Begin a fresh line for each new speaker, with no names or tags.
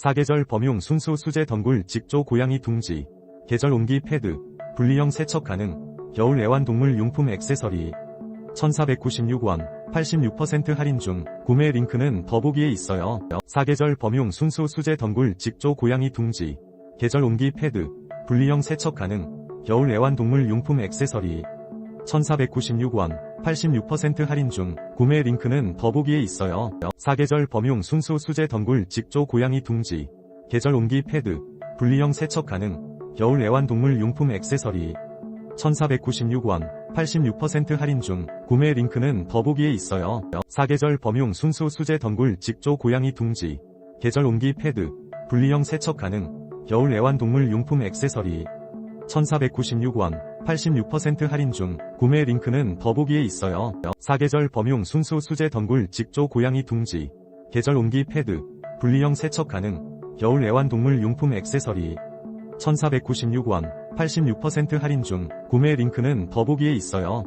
사계절 범용 순수 수제 덩굴 직조 고양이 둥지 계절 옮기 패드 분리형 세척 가능 겨울 애완동물 용품 액세서리 1496원 86% 할인 중 구매 링크는 더보기에 있어요. 사계절 범용 순수 수제 덩굴 직조 고양이 둥지 계절 옮기 패드 분리형 세척 가능 겨울 애완동물 용품 액세서리 1496원 86% 할인 중 구매 링크는 더보기에 있어요. 사계절 범용 순수 수제 덩굴 직조 고양이 둥지 계절 옮기 패드 분리형 세척 가능 겨울 애완동물 용품 액세서리 1496원 86% 할인 중 구매 링크는 더보기에 있어요. 사계절 범용 순수 수제 덩굴 직조 고양이 둥지 계절 옮기 패드 분리형 세척 가능 겨울 애완동물 용품 액세서리 1496원 86% 할인 중 구매 링크는 더보기에 있어요. 사계절 범용 순수 수제 덩굴 직조 고양이 둥지 계절 옮기 패드 분리형 세척 가능 겨울 애완동물 용품 액세서리 1496원 86% 할인 중 구매 링크는 더보기에 있어요.